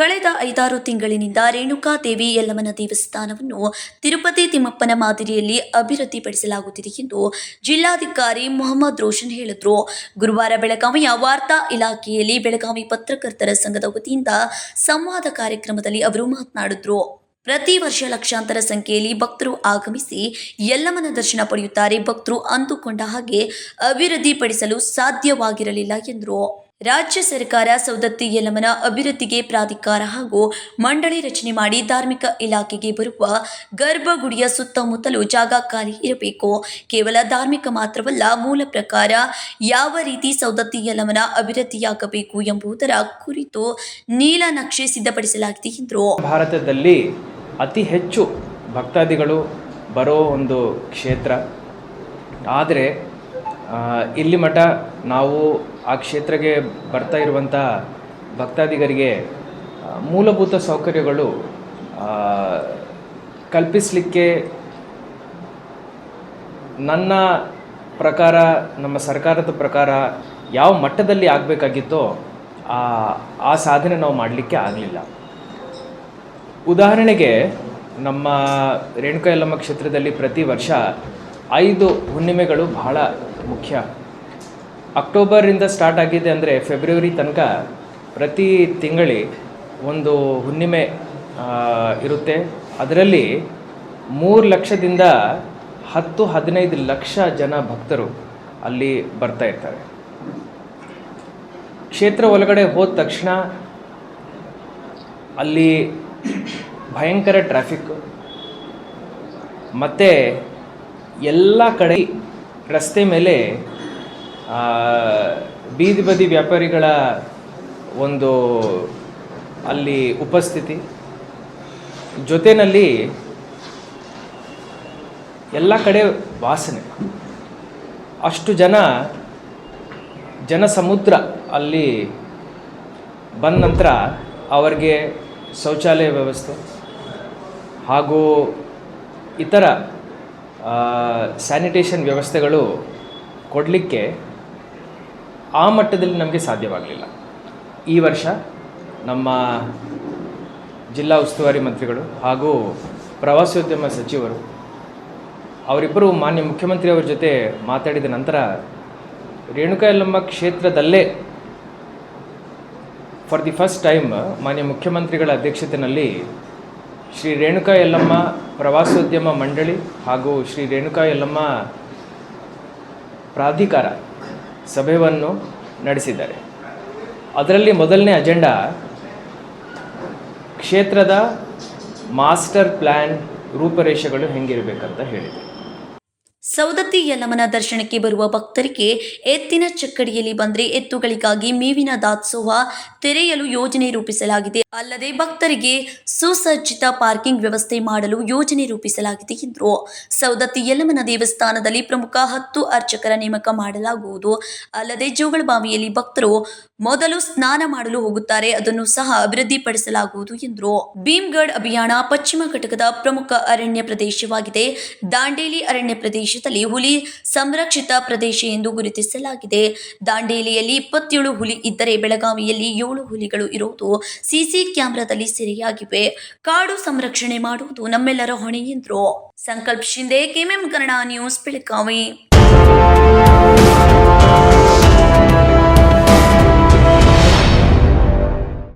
ಕಳೆದ ಐದಾರು ತಿಂಗಳಿನಿಂದ ರೇಣುಕಾ ದೇವಿ ಯಲ್ಲಮ್ಮನ ದೇವಸ್ಥಾನವನ್ನು ತಿರುಪತಿ ತಿಮ್ಮಪ್ಪನ ಮಾದರಿಯಲ್ಲಿ ಅಭಿವೃದ್ಧಿಪಡಿಸಲಾಗುತ್ತಿದೆ ಎಂದು ಜಿಲ್ಲಾಧಿಕಾರಿ ಮೊಹಮ್ಮದ್ ರೋಷನ್ ಹೇಳಿದರು. ಗುರುವಾರ ಬೆಳಗಾವಿಯ ವಾರ್ತಾ ಇಲಾಖೆಯಲ್ಲಿ ಬೆಳಗಾವಿ ಪತ್ರಕರ್ತರ ಸಂಘದ ವತಿಯಿಂದ ಸಂವಾದ ಕಾರ್ಯಕ್ರಮದಲ್ಲಿ ಅವರು ಮಾತನಾಡಿದರು. ಪ್ರತಿ ವರ್ಷ ಲಕ್ಷಾಂತರ ಸಂಖ್ಯೆಯಲ್ಲಿ ಭಕ್ತರು ಆಗಮಿಸಿ ಯಲ್ಲಮ್ಮನ ದರ್ಶನ ಪಡೆಯುತ್ತಾರೆ. ಭಕ್ತರು ಅಂದುಕೊಂಡ ಹಾಗೆ ಅಭಿವೃದ್ಧಿಪಡಿಸಲು ಸಾಧ್ಯವಾಗಿರಲಿಲ್ಲ ಎಂದರು. ರಾಜ್ಯ ಸರ್ಕಾರ ಸೌದತ್ತಿ ಯಲಮನ ಅಭಿವೃದ್ಧಿಗೆ ಪ್ರಾಧಿಕಾರ ಹಾಗೂ ಮಂಡಳಿ ರಚನೆ ಮಾಡಿ ಧಾರ್ಮಿಕ ಇಲಾಖೆಗೆ ಬರುವ ಗರ್ಭಗುಡಿಯ ಸುತ್ತಮುತ್ತಲು ಜಾಗ ಖಾಲಿ ಇರಬೇಕು. ಕೇವಲ ಧಾರ್ಮಿಕ ಮಾತ್ರವಲ್ಲ, ಮೂಲ ಪ್ರಕಾರ ಯಾವ ರೀತಿ ಸೌದತ್ತಿ ಯಲಮನ ಅಭಿವೃದ್ಧಿಯಾಗಬೇಕು ಎಂಬುದರ ಕುರಿತು ನೀಲನಕ್ಷೆ ಸಿದ್ಧಪಡಿಸಲಾಗಿದೆ ಎಂದರು. ಭಾರತದಲ್ಲಿ ಅತಿ ಹೆಚ್ಚು ಭಕ್ತಾದಿಗಳು ಬರೋ ಒಂದು ಕ್ಷೇತ್ರ. ಆದರೆ ಇಲ್ಲಿ ಮಠ ನಾವು ಆ ಕ್ಷೇತ್ರಕ್ಕೆ ಬರ್ತಾ ಇರುವಂಥ ಭಕ್ತಾದಿಗರಿಗೆ ಮೂಲಭೂತ ಸೌಕರ್ಯಗಳು ಕಲ್ಪಿಸಲಿಕ್ಕೆ ನನ್ನ ಪ್ರಕಾರ, ನಮ್ಮ ಸರ್ಕಾರದ ಪ್ರಕಾರ ಯಾವ ಮಟ್ಟದಲ್ಲಿ ಆಗಬೇಕಾಗಿತ್ತೋ ಆ ಸಾಧನೆ ನಾವು ಮಾಡಲಿಕ್ಕೆ ಆಗಲಿಲ್ಲ. ಉದಾಹರಣೆಗೆ ನಮ್ಮ ರೇಣುಕಾ ಯಲ್ಲಮ್ಮ ಕ್ಷೇತ್ರದಲ್ಲಿ ಪ್ರತಿ ವರ್ಷ ಐದು ಹುಣ್ಣಿಮೆಗಳು ಬಹಳ ಮುಖ್ಯ. ಅಕ್ಟೋಬರಿಂದ ಸ್ಟಾರ್ಟ್ ಆಗಿದೆ ಅಂದರೆ ಫೆಬ್ರವರಿ ತನಕ ಪ್ರತಿ ತಿಂಗಳಿ ಒಂದು ಹುಣ್ಣಿಮೆ ಇರುತ್ತೆ. ಅದರಲ್ಲಿ ಮೂರು ಲಕ್ಷದಿಂದ ಹತ್ತು ಹದಿನೈದು ಲಕ್ಷ ಜನ ಭಕ್ತರು ಅಲ್ಲಿ ಬರ್ತಾ ಇರ್ತಾರೆ. ಕ್ಷೇತ್ರ ಒಳಗಡೆ ಹೋದ ತಕ್ಷಣ ಅಲ್ಲಿ ಭಯಂಕರ ಟ್ರಾಫಿಕ್ ಮತ್ತು ಎಲ್ಲ ಕಡೆ ರಸ್ತೆ ಮೇಲೆ ಬೀದಿ ಬದಿ ವ್ಯಾಪಾರಿಗಳ ಒಂದು ಅಲ್ಲಿ ಉಪಸ್ಥಿತಿ. ಜೊತೆಯಲ್ಲಿ ಎಲ್ಲ ಕಡೆ ವಾಸನೆ. ಅಷ್ಟು ಜನ ಜನಸಮುದ್ರ ಅಲ್ಲಿ ಬಂದ ನಂತರ ಅವರಿಗೆ ಶೌಚಾಲಯ ವ್ಯವಸ್ಥೆ ಹಾಗೂ ಇತರ ಸ್ಯಾನಿಟೇಷನ್ ವ್ಯವಸ್ಥೆಗಳು ಕೊಡಲಿಕ್ಕೆ ಆ ಮಟ್ಟದಲ್ಲಿ ನಮಗೆ ಸಾಧ್ಯವಾಗಲಿಲ್ಲ. ಈ ವರ್ಷ ನಮ್ಮ ಜಿಲ್ಲಾ ಉಸ್ತುವಾರಿ ಮಂತ್ರಿಗಳು ಹಾಗೂ ಪ್ರವಾಸೋದ್ಯಮ ಸಚಿವರು, ಅವರಿಬ್ಬರು ಮಾನ್ಯ ಮುಖ್ಯಮಂತ್ರಿಯವರ ಜೊತೆ ಮಾತಾಡಿದ ನಂತರ ರೇಣುಕಾ ಕ್ಷೇತ್ರದಲ್ಲೇ ಫಾರ್ ದಿ ಫಸ್ಟ್ ಟೈಮ್ ಮಾನ್ಯ ಮುಖ್ಯಮಂತ್ರಿಗಳ ಅಧ್ಯಕ್ಷತೆಯಲ್ಲಿ ಶ್ರೀ ರೇಣುಕಾ ಯಲ್ಲಮ್ಮ ಪ್ರವಾಸೋದ್ಯಮ ಮಂಡಳಿ ಹಾಗೂ ಶ್ರೀ ರೇಣುಕಾ ಯಲ್ಲಮ್ಮ ಪ್ರಾಧಿಕಾರ ಸಭೆಯನ್ನು ನಡೆಸಿದ್ದಾರೆ. ಅದರಲ್ಲಿ ಮೊದಲನೇ ಅಜೆಂಡಾ ಕ್ಷೇತ್ರದ ಮಾಸ್ಟರ್ ಪ್ಲ್ಯಾನ್ ರೂಪರೇಷೆಗಳು ಹೆಂಗಿರಬೇಕಂತ ಹೇಳಿದರು ಸೌದತ್ತಿ ಯಲ್ಲಮ್ಮನ ದರ್ಶನಕ್ಕೆ ಬರುವ ಭಕ್ತರಿಗೆ ಎತ್ತಿನ ಚಕ್ಕಡಿಯಲ್ಲಿ ಬಂದರೆ ಎತ್ತುಗಳಿಗಾಗಿ ಮೇವಿನ ದಾಸೋಹ ತೆರೆಯಲು ಯೋಜನೆ ರೂಪಿಸಲಾಗಿದೆ. ಅಲ್ಲದೆ ಭಕ್ತರಿಗೆ ಸುಸಜ್ಜಿತ ಪಾರ್ಕಿಂಗ್ ವ್ಯವಸ್ಥೆ ಮಾಡಲು ಯೋಜನೆ ರೂಪಿಸಲಾಗಿದೆ ಎಂದರು. ಸೌದತ್ತಿ ಯಲ್ಲಮ್ಮನ ದೇವಸ್ಥಾನದಲ್ಲಿ ಪ್ರಮುಖ ಹತ್ತು ಅರ್ಚಕರ ನೇಮಕ ಮಾಡಲಾಗುವುದು. ಅಲ್ಲದೆ ಜೋಗಳಬಾವಿಯಲ್ಲಿ ಭಕ್ತರು ಮೊದಲು ಸ್ನಾನ ಮಾಡಲು ಹೋಗುತ್ತಾರೆ. ಅದನ್ನು ಸಹ ಅಭಿವೃದ್ಧಿಪಡಿಸಲಾಗುವುದು ಎಂದರು. ಭೀಮ್ಗಢ್ ಅಭಿಯಾನ ಪಶ್ಚಿಮ ಘಟಕದ ಪ್ರಮುಖ ಅರಣ್ಯ ಪ್ರದೇಶವಾಗಿದೆ. ದಾಂಡೇಲಿ ಅರಣ್ಯ ಪ್ರದೇಶದಲ್ಲಿ ಹುಲಿ ಸಂರಕ್ಷಿತ ಪ್ರದೇಶ ಎಂದು ಗುರುತಿಸಲಾಗಿದೆ. ದಾಂಡೇಲಿಯಲ್ಲಿ ಇಪ್ಪತ್ತೇಳು ಹುಲಿ ಇದ್ದರೆ ಬೆಳಗಾವಿಯಲ್ಲಿ ಏಳು ಹುಲಿಗಳು ಇರುವುದು ಸಿಸಿ ಕ್ಯಾಮೆರಾದಲ್ಲಿ ಸೆರೆಯಾಗಿವೆ. ಕಾಡು ಸಂರಕ್ಷಣೆ ಮಾಡುವುದು ನಮ್ಮೆಲ್ಲರ ಹೊಣೆ ಎಂದರು. Sankalp Shinde KMM Kannada news, Belagavi.